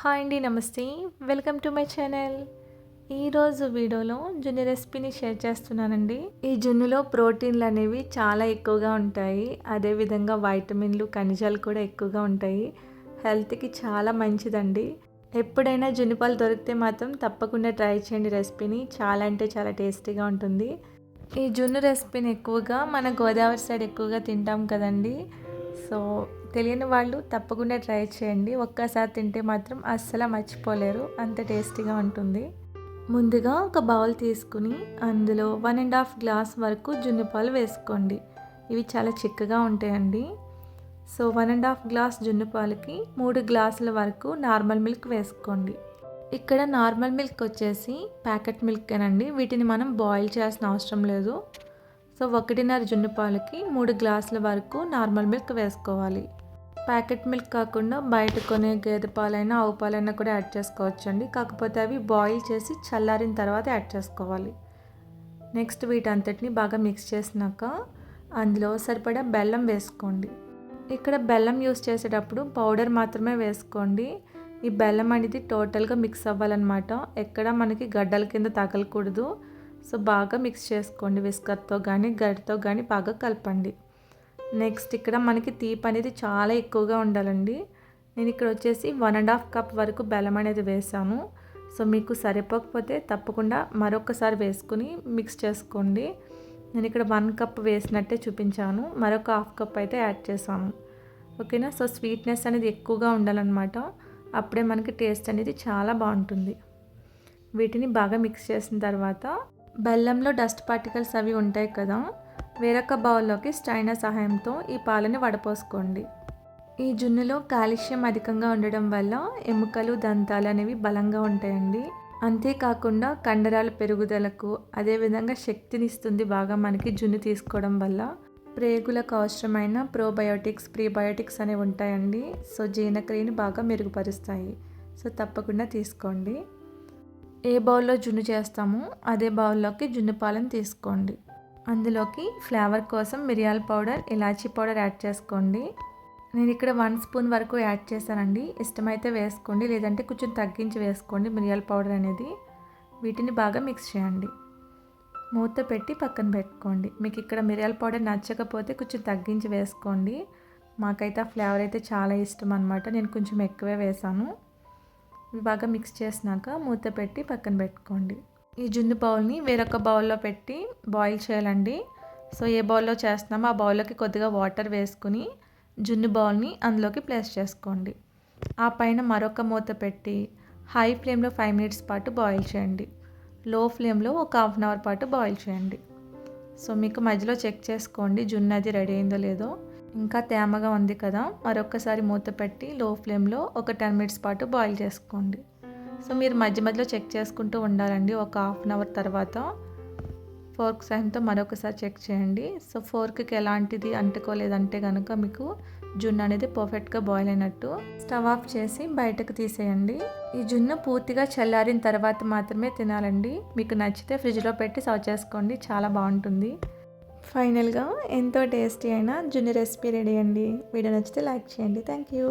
Hi అండి నమస్తే. Welcome to my channel. ఈరోజు వీడియోలో జున్ను రెసిపీని షేర్ చేస్తున్నానండి. ఈ జున్నులో ప్రోటీన్లు అనేవి చాలా ఎక్కువగా ఉంటాయి. అదేవిధంగా వైటమిన్లు ఖనిజాలు కూడా ఎక్కువగా ఉంటాయి. హెల్త్కి చాలా మంచిదండి. ఎప్పుడైనా జున్ను పాలు దొరికితే మాత్రం తప్పకుండా ట్రై చేయండి రెసిపీని. చాలా అంటే చాలా టేస్టీగా ఉంటుంది. ఈ జున్ను రెసిపీని ఎక్కువగా మన గోదావరి సైడ్ ఎక్కువగా తింటాం కదండీ. సో తెలియని వాళ్ళు తప్పకుండా ట్రై చేయండి. ఒక్కసారి తింటే మాత్రం అస్సలు మర్చిపోలేరు. అంత టేస్టీగా ఉంటుంది. ముందుగా ఒక బౌల్ తీసుకుని అందులో వన్ అండ్ హాఫ్ గ్లాస్ వరకు జున్ను పాలు వేసుకోండి. ఇవి చాలా చిక్కగా ఉంటాయండి. So one and half glass జున్నుపాలకి మూడు గ్లాసుల వరకు నార్మల్ మిల్క్ వేసుకోండి. ఇక్కడ నార్మల్ మిల్క్ వచ్చేసి ప్యాకెట్ మిల్క్ అండి వీటిని మనం బాయిల్ చేయాల్సిన అవసరం లేదు. సో ఒకటిన్నర జున్ను పాలకి మూడు గ్లాసుల వరకు నార్మల్ మిల్క్ వేసుకోవాలి. ప్యాకెట్ మిల్క్ కాకుండా బయట కొనే గేదె పాలైనా ఆవు పాలైనా కూడా యాడ్ చేసుకోవచ్చండి. కాకపోతే అవి బాయిల్ చేసి చల్లారిన తర్వాత యాడ్ చేసుకోవాలి. నెక్స్ట్ వీటంతటిని బాగా మిక్స్ చేసినాక అందులో సరిపడా బెల్లం వేసుకోండి. ఇక్కడ బెల్లం యూస్ చేసేటప్పుడు పౌడర్ మాత్రమే వేసుకోండి. ఈ బెల్లం అనేది టోటల్గా మిక్స్ అవ్వాలన్నమాట. ఎక్కడ మనకి గడ్డల కింద తగలకూడదు. సో బాగా మిక్స్ చేసుకోండి విస్కర్తో కానీ గరితో కానీ బాగా కలపండి. నెక్స్ట్ ఇక్కడ మనకి తీపి అనేది చాలా ఎక్కువగా ఉండాలండి. నేను ఇక్కడ వచ్చేసి వన్ అండ్ హాఫ్ కప్ వరకు బెల్లం అనేది వేసాను. సో మీకు సరిపోకపోతే తప్పకుండా మరొకసారి వేసుకుని మిక్స్ చేసుకోండి. నేను ఇక్కడ వన్ కప్ వేసినట్టే చూపించాను. మరొక హాఫ్ కప్ అయితే యాడ్ చేసాను ఓకేనా? సో స్వీట్నెస్ అనేది ఎక్కువగా ఉండాలన్నమాట. అప్పుడే మనకి టేస్ట్ అనేది చాలా బాగుంటుంది. వీటిని బాగా మిక్స్ చేసిన తర్వాత బెల్లంలో డస్ట్ పార్టికల్స్ అవి ఉంటాయి కదా వేరొక బౌల్లోకి స్టైనర్ సహాయంతో ఈ పాలని వడపోసుకోండి. ఈ జున్నులో కాల్షియం అధికంగా ఉండడం వల్ల ఎముకలు దంతాలు అనేవి బలంగా ఉంటాయండి. అంతేకాకుండా కండరాల పెరుగుదలకు అదేవిధంగా శక్తినిస్తుంది బాగా మనకి జున్ను తీసుకోవడం వల్ల ప్రేగులకు అవసరమైన ప్రోబయోటిక్స్ ప్రీబయోటిక్స్ అనేవి ఉంటాయండి. సో జీర్ణక్రియని బాగా మెరుగుపరుస్తాయి. సో తప్పకుండా తీసుకోండి. ఏ బౌల్లో జున్ను చేస్తామో అదే బౌల్లోకి జున్ను పాలను తీసుకోండి. అందులోకి ఫ్లేవర్ కోసం మిరియాల పౌడర్ ఇలాచీ పౌడర్ యాడ్ చేసుకోండి. నేను ఇక్కడ వన్ స్పూన్ వరకు యాడ్ చేశానండి. ఇష్టమైతే వేసుకోండి లేదంటే కొంచెం తగ్గించి వేసుకోండి మిరియాల పౌడర్ అనేది. వీటిని బాగా మిక్స్ చేయండి. మూత పెట్టి పక్కన పెట్టుకోండి. మీకు ఇక్కడ మిరియాల పౌడర్ నచ్చకపోతే కొంచెం తగ్గించి వేసుకోండి. మాకైతే ఆ ఫ్లేవర్ అయితే చాలా ఇష్టం అనమాట నేను కొంచెం ఎక్కువే వేసాను. బాగా మిక్స్ చేసినాక మూత పెట్టి పక్కన పెట్టుకోండి. ఈ జున్ను బౌల్ని వేరొక బౌల్లో పెట్టి బాయిల్ చేయాలండి. సో ఏ బౌల్లో చేస్తున్నామో ఆ బౌల్లోకి కొద్దిగా వాటర్ వేసుకుని జున్ను బౌల్ని అందులోకి ప్లేస్ చేసుకోండి. ఆ పైన మరొక మూత పెట్టి హై ఫ్లేమ్లో ఫైవ్ మినిట్స్ పాటు బాయిల్ చేయండి. లో ఫ్లేమ్లో ఒక హాఫ్ అన్ అవర్ పాటు బాయిల్ చేయండి. సో మీకు మధ్యలో చెక్ చేసుకోండి జున్ను అది రెడీ అయిందో లేదో. ఇంకా తేమగా ఉంది కదా మరొకసారి మూత పెట్టి లో ఫ్లేమ్లో ఒక టెన్ మినిట్స్ పాటు బాయిల్ చేసుకోండి. సో మీరు మధ్య మధ్యలో చెక్ చేసుకుంటూ ఉండాలండి. ఒక హాఫ్ అన్ అవర్ తర్వాత ఫోర్క్ సహాయంతో మరొకసారి చెక్ చేయండి. సో ఫోర్క్కి ఎలాంటిది అంటుకోలేదంటే కనుక మీకు జున్ను అనేది పర్ఫెక్ట్గా బాయిల్ అయినట్టు స్టవ్ ఆఫ్ చేసి బయటకు తీసేయండి. ఈ జున్ను పూర్తిగా చల్లారిన తర్వాత మాత్రమే తినాలండి. మీకు నచ్చితే ఫ్రిడ్జ్లో పెట్టి సర్వ్ చేసుకోండి. చాలా బాగుంటుంది. ఫైనల్గా ఎంతో టేస్టీ అయిన జున్ను రెసిపీ రెడీ అండి. వీడియో నచ్చితే లైక్ చేయండి. Thank you.